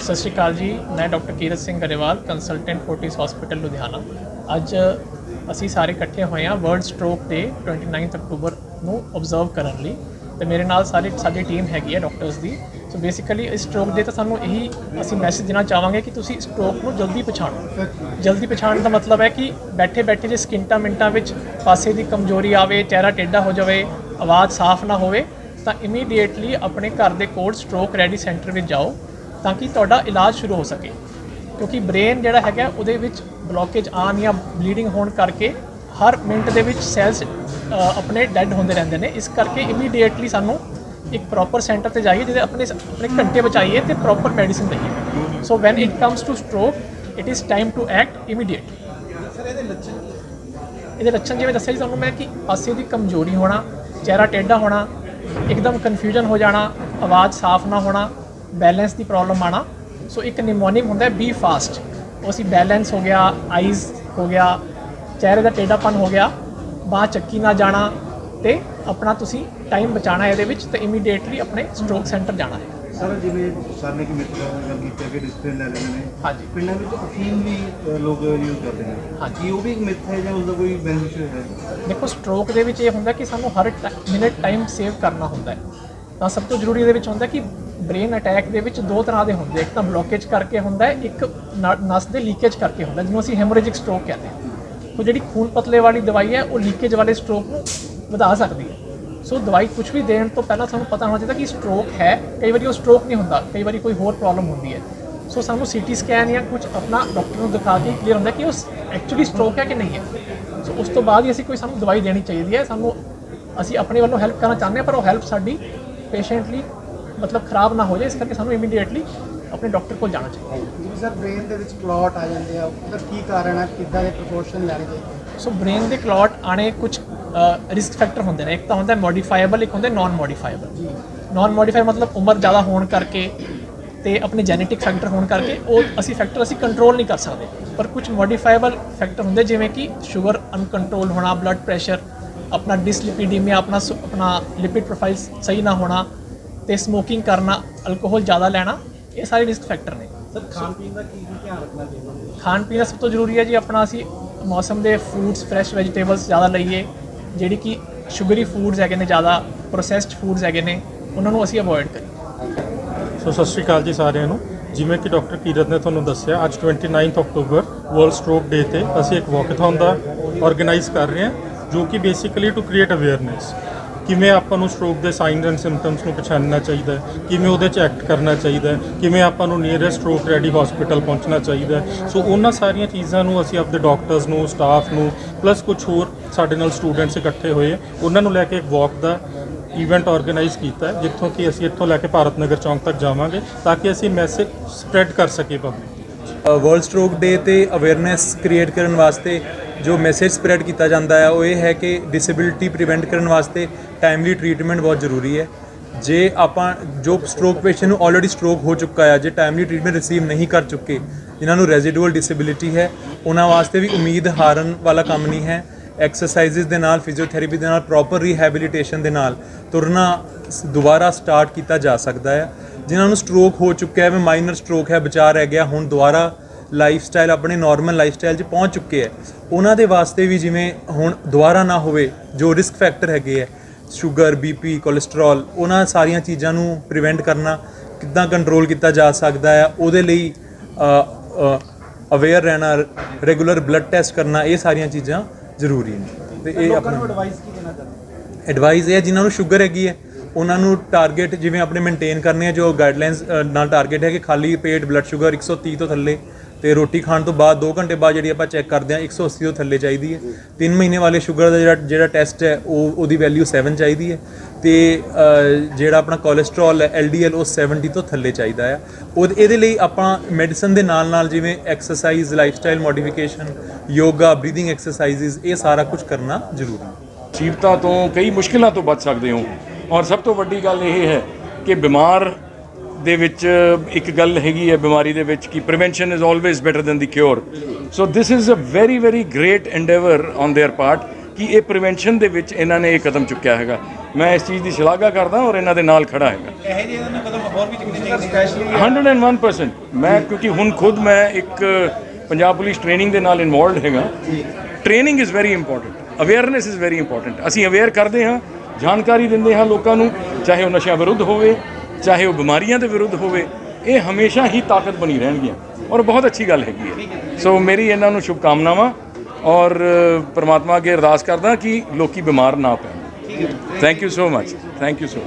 ਸਤਿ ਸ਼੍ਰੀ ਅਕਾਲ ਜੀ, ਮੈਂ doctor Kirat Singh Grewal consultant Fortis hospital Ludhiana. ਅੱਜ ਅਸੀਂ ਸਾਰੇ ਇਕੱਠੇ ਹੋਏ ਹਾਂ ਵਰਲਡ ਸਟ੍ਰੋਕ ਡੇ 29 ਅਕਤੂਬਰ ਨੂੰ ਆਬਜ਼ਰਵ ਕਰਨ ਲਈ। ਤੇ ਮੇਰੇ ਨਾਲ ਸਾਰੇ ਸਾਡੀ ਟੀਮ ਹੈਗੀ ਹੈ ਡਾਕਟਰਸ ਦੀ। ਸੋ ਬੇਸਿਕਲੀ ਇਸ ਸਟ੍ਰੋਕ ਦੇ ਤਾਂ ਸਾਨੂੰ ਇਹੀ ਅਸੀਂ ਮੈਸੇਜ ਦੇਣਾ ਚਾਹਾਂਗੇ ਕਿ ਤੁਸੀਂ ਸਟ੍ਰੋਕ ਨੂੰ ਜਲਦੀ ਪਛਾਣੋ। ਜਲਦੀ ਪਛਾਣਨ ਦਾ ਮਤਲਬ ਹੈ ਕਿ ਬੈਠੇ ਬੈਠੇ ਜੇ ਸਕਿੰਟਾਂ ਮਿੰਟਾਂ ਵਿੱਚ ਪਾਸੇ ਦੀ ਕਮਜ਼ੋਰੀ ਆਵੇ, ਚਿਹਰਾ ਟੇਢਾ ਹੋ ਜਾਵੇ, ਆਵਾਜ਼ ਸਾਫ਼ ਨਾ ਹੋਵੇ, ਤਾਂ ਇਮੀਡੀਏਟਲੀ ਆਪਣੇ ਘਰ ਦੇ ਕੋਲ ਸਟ੍ਰੋਕ ਰੈਡੀ ਸੈਂਟਰ ਵਿੱਚ ਜਾਓ। ਤਾਂ ਕਿ ਤੁਹਾਡਾ ਇਲਾਜ ਸ਼ੁਰੂ ਹੋ ਸਕੇ। ਕਿਉਂਕਿ ਬ੍ਰੇਨ ਜਿਹੜਾ ਹੈਗਾ, ਉਹਦੇ ਵਿੱਚ ਬਲੋਕੇਜ ਆਉਣ ਜਾਂ ਬਲੀਡਿੰਗ ਹੋਣ ਕਰਕੇ ਹਰ ਮਿੰਟ ਦੇ ਵਿੱਚ ਸੈਲਸ ਆਪਣੇ ਡੈੱਡ ਹੁੰਦੇ ਰਹਿੰਦੇ ਨੇ। ਇਸ ਕਰਕੇ ਇਮੀਡੀਏਟਲੀ ਸਾਨੂੰ ਇੱਕ ਪ੍ਰੋਪਰ ਸੈਂਟਰ ਤੇ ਜਾਈਏ, ਜਿਹਦੇ ਆਪਣੇ ਆਪਣੇ ਘੰਟੇ ਬਚਾਈਏ ਤੇ ਪ੍ਰੋਪਰ ਮੈਡੀਸਿਨ ਲਈਏ so when it comes to stroke it is time to act immediately ਇਹਦੇ ਲੱਛਣ ਜਿਵੇਂ ਦੱਸਿਆ ਜੀ ਤੁਹਾਨੂੰ ਮੈਂ ਕਿ ਪਾਸੇ ਦੀ ਕਮਜ਼ੋਰੀ ਹੋਣਾ, ਚਿਹਰਾ ਟੇਢਾ ਹੋਣਾ, ਇੱਕਦਮ ਕਨਫਿਊਜ਼ਨ ਹੋ ਜਾਣਾ, ਆਵਾਜ਼ ਸਾਫ਼ ਨਾ ਹੋਣਾ ਬੈਲੈਂਸ ਦੀ ਪ੍ਰੋਬਲਮ ਆਣਾ ਸੋ ਇੱਕ ਨਿਮੋਨਿਕ ਹੁੰਦਾ ਬੀ ਫਾਸਟ ਉਹ ਅਸੀਂ ਬੈਲੈਂਸ ਹੋ ਗਿਆ ਆਈਜ਼ ਹੋ ਗਿਆ ਚਿਹਰੇ ਦਾ ਟੇਢਾਪਨ ਹੋ ਗਿਆ ਬਾਹ ਚੱਕੀ ਨਾ ਜਾਣਾ ਤੇ ਆਪਣਾ ਤੁਸੀਂ ਟਾਈਮ ਬਚਾਣਾ ਇਹਦੇ ਵਿੱਚ ਤੇ ਇਮੀਡੀਏਟਲੀ ਆਪਣੇ ਸਟ੍ਰੋਕ ਸੈਂਟਰ ਜਾਣਾ ਹੈ। ਸਰ ਜਿਵੇਂ ਸਰ ਨੇ ਕਿ ਮਿੱਤਰ ਗੱਲ ਕੀਤੀ ਹੈ ਕਿ ਡਿਸਪਲਿਨ ਲੈ ਲੈਂਦੇ ਨੇ। ਹਾਂਜੀ। ਪਿੰਡਾਂ ਵਿੱਚ ਅਫੀਮ ਵੀ ਲੋਕ ਯੂਜ਼ ਕਰਦੇ ਨੇ। ਹਾਂਜੀ। ਉਹ ਵੀ ਇੱਕ ਮਿੱਥ ਹੈ ਜਾਂ ਉਸਦਾ ਕੋਈ ਬੈਨੀਫਿਟ ਹੈ? ਦੇਖੋ ਸਟ੍ਰੋਕ ਦੇ ਵਿੱਚ ਇਹ ਹੁੰਦਾ ਕਿ ਸਾਨੂੰ ਹਰ ਮਿੰਟ ਟਾਈਮ ਸੇਵ ਕਰਨਾ ਹੁੰਦਾ ਹੈ। ਤਾਂ ਸਭ ਤੋਂ ਜ਼ਰੂਰੀ ਇਹਦੇ ਵਿੱਚ ਹੁੰਦਾ ਕਿ ਬ੍ਰੇਨ ਅਟੈਕ ਦੇ ਵਿੱਚ ਦੋ ਤਰ੍ਹਾਂ ਦੇ ਹੁੰਦੇ ਇੱਕ ਤਾਂ ਬਲੋਕੇਜ ਕਰਕੇ ਹੁੰਦਾ ਇੱਕ ਨ- ਨਸ ਦੇ ਲੀਕੇਜ ਕਰਕੇ ਹੁੰਦਾ ਹੈ, ਜਿਹਨੂੰ ਅਸੀਂ ਹੈਮੋਰੇਜਿਕ ਸਟ੍ਰੋਕ ਕਹਿੰਦੇ ਹਾਂ। ਉਹ ਜਿਹੜੀ ਖੂਨ ਪਤਲੇ ਵਾਲੀ ਦਵਾਈ ਹੈ ਉਹ ਲੀਕੇਜ ਵਾਲੇ ਸਟ੍ਰੋਕ ਨੂੰ ਵਧਾ ਸਕਦੀ ਹੈ। ਸੋ ਦਵਾਈ ਕੁਝ ਵੀ ਦੇਣ ਤੋਂ ਪਹਿਲਾਂ ਸਾਨੂੰ ਪਤਾ ਹੋਣਾ ਚਾਹੀਦਾ ਕਿ ਸਟ੍ਰੋਕ ਹੈ। ਕਈ ਵਾਰੀ ਉਹ ਸਟ੍ਰੋਕ ਨਹੀਂ ਹੁੰਦਾ ਕਈ ਵਾਰੀ ਕੋਈ ਹੋਰ ਪ੍ਰੋਬਲਮ ਹੁੰਦੀ ਹੈ। ਸੋ ਸਾਨੂੰ ਸੀਟੀ ਸਕੈਨ ਜਾਂ ਕੁਝ ਆਪਣਾ ਡਾਕਟਰ ਨੂੰ ਦਿਖਾ ਕੇ ਕਲੀਅਰ ਹੁੰਦਾ ਕਿ ਉਹ ਐਕਚੁਅਲੀ ਸਟ੍ਰੋਕ ਹੈ ਕਿ ਨਹੀਂ ਹੈ। ਸੋ ਉਸ ਤੋਂ ਬਾਅਦ ਹੀ ਅਸੀਂ ਕੋਈ ਸਾਨੂੰ ਦਵਾਈ ਦੇਣੀ ਚਾਹੀਦੀ ਹੈ। ਸਾਨੂੰ ਅਸੀਂ ਆਪਣੇ ਵੱਲੋਂ ਹੈਲਪ ਕਰਨਾ ਚਾਹੁੰਦੇ ਹਾਂ ਪਰ ਉਹ ਹੈਲਪ ਸਾਡੀ ਪੇਸ਼ੈਂਟਲੀ ਮਤਲਬ ਖਰਾਬ ਨਾ ਹੋ ਜਾਏ ਇਸ ਕਰਕੇ ਸਾਨੂੰ ਇਮੀਡੀਏਟਲੀ ਆਪਣੇ ਡਾਕਟਰ ਕੋਲ ਜਾਣਾ ਚਾਹੀਦਾ। ਹੈ ਜਿਵੇਂ ਸਰ ਬ੍ਰੇਨ ਦੇ ਵਿੱਚ ਕਲੌਟ ਆ ਜਾਂਦੇ ਆ ਉਹਦਾ ਕੀ ਕਾਰਨ ਹੈ ਕਿੱਦਾਂ ਦੇ ਪ੍ਰੋਪੋਰਸ਼ਨ ਲੈਣੇ ਚਾਹੀਦੇ ਸੋ ਬ੍ਰੇਨ ਦੇ ਕਲੌਟ ਆਣੇ ਕੁਝ ਰਿਸਕ ਫੈਕਟਰ ਹੁੰਦੇ ਨੇ। ਇੱਕ ਤਾਂ ਹੁੰਦਾ ਮੋਡੀਫਾਈਬਲ ਇੱਕ ਹੁੰਦਾ ਨਾਨ ਮੋਡੀਫਾਈਬਲ ਨਾਨ ਮੋਡੀਫਾਈ ਮਤਲਬ ਉਮਰ ਜ਼ਿਆਦਾ ਹੋਣ ਕਰਕੇ ਤੇ ਆਪਣੇ ਜੈਨੇਟਿਕ ਫੈਕਟਰ ਹੋਣ ਕਰਕੇ ਉਹ ਅਸੀਂ ਫੈਕਟਰ ਅਸੀਂ ਕੰਟਰੋਲ ਨਹੀਂ ਕਰ ਸਕਦੇ। ਪਰ ਕੁਝ ਮੋਡੀਫਾਈਬਲ ਫੈਕਟਰ ਹੁੰਦੇ ਜਿਵੇਂ ਕਿ ਸ਼ੂਗਰ ਅਨਕੰਟਰੋਲ ਹੋਣਾ ਬਲੱਡ ਪ੍ਰੈਸ਼ਰ ਆਪਣਾ ਡਿਸਲਿਪੀਡੀਮੀਆ ਆਪਣਾ ਆਪਣਾ ਲਿਪਿਡ ਪ੍ਰੋਫਾਈਲ ਸਹੀ ਨਾ ਹੋਣਾ ਤੇ ਸਮੋਕਿੰਗ ਕਰਨਾ ਅਲਕੋਹਲ ਜ਼ਿਆਦਾ ਲੈਣਾ ਇਹ ਸਾਰੇ ਰਿਸਕ ਫੈਕਟਰ ਨੇ। ਸਰ ਖਾਣ ਪੀਣ ਦਾ ਕੀ ਕੀ ਧਿਆਨ ਰੱਖਣਾ ਚਾਹੀਦਾ? ਖਾਣ ਪੀਣ ਦਾ ਸਭ ਤੋਂ ਜ਼ਰੂਰੀ ਹੈ ਜੀ ਆਪਣਾ ਅਸੀਂ ਮੌਸਮ ਦੇ ਫਰੂਟਸ ਫਰੈਸ਼ ਵੈਜੀਟੇਬਲਸ ਜ਼ਿਆਦਾ ਲਈਏ ਜਿਹੜੀ ਕਿ ਸ਼ੂਗਰੀ ਫੂਡਸ ਹੈਗੇ ਨੇ ਜ਼ਿਆਦਾ ਪ੍ਰੋਸੈਸਡ ਫੂਡਸ ਹੈਗੇ ਨੇ ਉਹਨਾਂ ਨੂੰ ਅਸੀਂ ਅਵੋਇਡ ਕਰੀਏ। ਸੋ ਸਤਿ ਸ਼੍ਰੀ ਅਕਾਲ ਜੀ ਸਾਰਿਆਂ ਨੂੰ। ਜਿਵੇਂ ਕਿ ਡਾਕਟਰ ਕੀਰਤ ਨੇ ਤੁਹਾਨੂੰ ਦੱਸਿਆ ਅੱਜ 29 ਅਕਤੂਬਰ ਵਰਲਡ ਸਟ੍ਰੋਕ ਡੇ ਤੇ ਅਸੀਂ ਇੱਕ ਵਾਕਥੌਨ ਦਾ ਆਰਗੇਨਾਈਜ਼ ਕਰ ਰਹੇ ਹਾਂ ਜੋ ਕਿ ਬੇਸਿਕਲੀ ਟੂ ਕ੍ਰੀਏਟ ਅਵੇਅਰਨੈਸ ਕਿਵੇਂ ਆਪਾਂ ਨੂੰ ਸਟ੍ਰੋਕ ਦੇ ਸਾਈਨਸ ਐਂਡ ਸਿੰਪਟਮਸ ਨੂੰ ਪਛਾਣਨਾ ਚਾਹੀਦਾ ਹੈ? ਕਿਵੇਂ ਉਹਦੇ 'ਚ ਐਕਟ ਕਰਨਾ ਚਾਹੀਦਾ ਹੈ? ਕਿਵੇਂ ਆਪਾਂ ਨੂੰ ਨੀਅਰੈਸਟ ਸਟ੍ਰੋਕ ਰੈਡੀ ਹਸਪੀਟਲ ਪਹੁੰਚਣਾ ਚਾਹੀਦਾ ਹੈ? ਸੋ ਉਹਨਾਂ ਸਾਰੀਆਂ ਚੀਜ਼ਾਂ ਨੂੰ ਅਸੀਂ ਆਪਣੇ ਡਾਕਟਰਸ ਨੂੰ ਸਟਾਫ ਨੂੰ ਪਲੱਸ ਕੁਝ ਹੋਰ ਸਾਡੇ ਨਾਲ ਸਟੂਡੈਂਟਸ ਇਕੱਠੇ ਹੋਏ ਉਹਨਾਂ ਨੂੰ ਲੈ ਕੇ ਇੱਕ ਵਾਕ ਦਾ ਇਵੈਂਟ ਆਰਗੇਨਾਈਜ਼ ਕੀਤਾ ਜਿੱਥੋਂ ਕਿ ਅਸੀਂ ਇੱਥੋਂ ਲੈ ਕੇ ਭਾਰਤ ਨਗਰ ਚੌਂਕ ਤੱਕ ਜਾਵਾਂਗੇ, ਤਾਂ ਕਿ ਅਸੀਂ ਮੈਸੇਜ ਸਪਰੈਡ ਕਰ ਸਕੀਏ ਪਬਲਿਕ ਵਰਲਡ ਸਟ੍ਰੋਕ ਡੇ ਤੇ ਅਵੇਅਰਨੈਸ ਕ੍ਰੀਏਟ ਕਰਨ ਵਾਸਤੇ ਜੋ ਮੈਸੇਜ ਸਪਰੈਡ ਕੀਤਾ ਜਾਂਦਾ ਹੈ, ਉਹ ਇਹ ਹੈ ਕਿ ਡਿਸੇਬਿਲਿਟੀ ਪ੍ਰੀਵੈਂਟ ਕਰਨ ਵਾਸਤੇ ਟਾਈਮਲੀ ਟ੍ਰੀਟਮੈਂਟ ਬਹੁਤ ਜ਼ਰੂਰੀ ਹੈ। ਜੇ ਆਪਾਂ, ਜੋ ਸਟ੍ਰੋਕ ਪੇਸ਼ੈਂਟ ਨੂੰ ਆਲਰੇਡੀ ਸਟ੍ਰੋਕ ਹੋ ਚੁੱਕਾ ਹੈ, ਜੇ ਟਾਈਮਲੀ ਟ੍ਰੀਟਮੈਂਟ ਰਿਸੀਵ ਨਹੀਂ ਕਰ ਚੁੱਕੇ, ਜਿਨ੍ਹਾਂ ਨੂੰ ਰੈਜ਼ੀਡੂਅਲ ਡਿਸੇਬਿਲਿਟੀ ਹੈ, ਉਹਨਾਂ ਵਾਸਤੇ ਵੀ ਉਮੀਦ ਹਾਰਨ ਵਾਲਾ ਕੰਮ ਨਹੀਂ ਹੈ। ਐਕਸਰਸਾਈਜ਼ਸ ਦੇ ਨਾਲ ਫਿਜ਼ੀਓਥੈਰੇਪੀ ਦੇ ਨਾਲ ਪ੍ਰੋਪਰ ਰੀਹੈਬਿਲਿਟੇਸ਼ਨ ਦੇ ਨਾਲ ਤੁਰਨਾ ਸ- ਦੁਬਾਰਾ ਸਟਾਰਟ ਕੀਤਾ ਜਾ ਸਕਦਾ ਹੈ। ਜਿਨ੍ਹਾਂ ਨੂੰ ਸਟ੍ਰੋਕ ਹੋ ਚੁੱਕਿਆ ਹੈ ਮਾਈਨਰ ਸਟ੍ਰੋਕ ਹੈ, ਬਚਾ ਰਹਿ ਗਿਆ, ਹੁਣ ਦੁਬਾਰਾ ਲਾਈਫ ਸਟਾਈਲ ਆਪਣੇ ਨਾਰਮਲ ਲਾਈਫ ਸਟਾਈਲ 'ਚ ਪਹੁੰਚ ਚੁੱਕੇ ਹੈ। ਉਹਨਾਂ ਦੇ ਵਾਸਤੇ ਵੀ ਜਿਵੇਂ ਹੁਣ ਦੁਬਾਰਾ ਨਾ ਹੋਵੇ ਜੋ ਰਿਸਕ ਫੈਕਟਰ ਹੈਗੇ ਹੈ ਸ਼ੂਗਰ ਬੀਪੀ ਕੋਲੇਸਟ੍ਰੋਲ ਉਹਨਾਂ ਸਾਰੀਆਂ ਚੀਜ਼ਾਂ ਨੂੰ ਪ੍ਰੀਵੈਂਟ ਕਰਨਾ ਕਿੱਦਾਂ ਕੰਟਰੋਲ ਕੀਤਾ ਜਾ ਸਕਦਾ ਹੈ ਉਹਦੇ ਲਈ ਅਵੇਅਰ ਰਹਿਣਾ ਰੈਗੂਲਰ ਬਲੱਡ ਟੈਸਟ ਕਰਨਾ ਇਹ ਸਾਰੀਆਂ ਚੀਜ਼ਾਂ ਜ਼ਰੂਰੀ ਨੇ। ਤੇ ਇਹ ਆਪਣਾ ਐਡਵਾਈਸ ਕੀ ਦੇਣਾ ਚਾਹੁੰਦੇ ਐਡਵਾਈਸ ਇਹ ਹੈ ਜਿਨ੍ਹਾਂ ਨੂੰ ਸ਼ੂਗਰ ਹੈਗੀ ਹੈ ਉਹਨਾਂ ਨੂੰ ਟਾਰਗੇਟ ਜਿਵੇਂ ਆਪਣੇ ਮੇਨਟੇਨ ਕਰਨੇ ਆ ਜੋ ਗਾਈਡਲਾਈਨਸ ਨਾਲ ਟਾਰਗੇਟ ਹੈ ਕਿ ਖਾਲੀ ਪੇਟ ਬਲੱਡ ਸ਼ੂਗਰ 130 ਤੋਂ ਥੱਲੇ ਤੇ ਰੋਟੀ ਖਾਣ ਤੋਂ ਬਾਅਦ 2 ਘੰਟੇ ਬਾਅਦ ਜਿਹੜੀ ਆਪਾਂ ਚੈੱਕ ਕਰਦੇ ਆ 180 ਤੋਂ ਥੱਲੇ ਚਾਹੀਦੀ ਹੈ। 3 ਮਹੀਨੇ ਵਾਲੇ ਸ਼ੂਗਰ ਦਾ ਜਿਹੜਾ ਜਿਹੜਾ ਟੈਸਟ ਹੈ, ਉਹ, ਉਹਦੀ ਵੈਲਿਊ 7 ਚਾਹੀਦੀ ਹੈ। ਤੇ ਜਿਹੜਾ ਆਪਣਾ ਕੋਲੇਸਟ੍ਰੋਲ ਹੈ LDL ਉਹ 70 ਤੋਂ ਥੱਲੇ ਚਾਹੀਦਾ ਹੈ। ਉਹ ਇਹਦੇ ਲਈ ਆਪਾਂ ਮੈਡੀਸਨ ਦੇ ਨਾਲ ਨਾਲ ਜਿਵੇਂ exercise lifestyle modification yoga breathing exercise ਇਹ ਸਾਰਾ ਕੁਝ ਕਰਨਾ ਜ਼ਰੂਰੀ ਹੈ। ਮੁਸੀਬਤਾਂ ਤੋਂ ਕਈ ਮੁਸ਼ਕਿਲਾਂ ਤੋਂ ਬਚ ਸਕਦੇ ਹੋ। ਔਰ ਸਭ ਤੋਂ ਵੱਡੀ ਗੱਲ ਇਹ ਹੈ ਕਿ ਬਿਮਾਰ ਦੇ ਵਿੱਚ ਇੱਕ ਗੱਲ ਹੈਗੀ ਹੈ ਬਿਮਾਰੀ ਦੇ ਵਿੱਚ ਕਿ prevention is always better than the cure so this is a very very great endeavour on their part ਕਿ ਇਹ ਪ੍ਰੀਵੈਂਸ਼ਨ ਦੇ ਵਿੱਚ ਇਹਨਾਂ ਨੇ ਇਹ ਕਦਮ ਚੁੱਕਿਆ ਹੈਗਾ ਮੈਂ ਇਸ ਚੀਜ਼ ਦੀ ਸ਼ਲਾਘਾ ਕਰਦਾ ਔਰ ਇਹਨਾਂ ਦੇ ਨਾਲ ਖੜਾ ਹੈਗਾ ਇਹ ਜਿਹੇ ਇਹਨਾਂ ਕਦਮ ਹੋਰ ਵੀ ਚੁੱਕਣੇ ਚਾਹੀਦੇ ਸਪੈਸ਼ਲੀ 101% ਮੈਂ ਕਿਉਂਕਿ ਹੁਣ ਖੁਦ ਮੈਂ ਇੱਕ ਪੰਜਾਬ ਪੁਲਿਸ ਟ੍ਰੇਨਿੰਗ ਦੇ ਨਾਲ ਇਨਵੋਲਡ ਹੈਗਾ training is very important awareness is very important ਅਸੀਂ ਅਵੇਅਰ ਕਰਦੇ ਹਾਂ ਜਾਣਕਾਰੀ ਦਿੰਦੇ ਹਾਂ ਲੋਕਾਂ ਨੂੰ ਚਾਹੇ ਉਹ ਨਸ਼ਿਆਂ ਵਿਰੁੱਧ ਹੋਵੇ ਚਾਹੇ ਉਹ ਬਿਮਾਰੀਆਂ ਦੇ ਵਿਰੁੱਧ ਹੋਵੇ ਇਹ ਹਮੇਸ਼ਾ ਹੀ ਤਾਕਤ ਬਣੀ ਰਹਿਣਗੀਆਂ। ਔਰ ਬਹੁਤ ਅੱਛੀ ਗੱਲ ਹੈਗੀ ਹੈ। ਸੋ ਮੇਰੀ ਇਹਨਾਂ ਨੂੰ ਸ਼ੁਭਕਾਮਨਾਵਾਂ ਔਰ ਅ, ਪ੍ਰਮਾਤਮਾ ਅੱਗੇ ਅਰਦਾਸ ਕਰਦਾ ਕਿ ਲੋਕੀ ਬਿਮਾਰ ਨਾ ਪੈਣ। Thank you so much thank you so much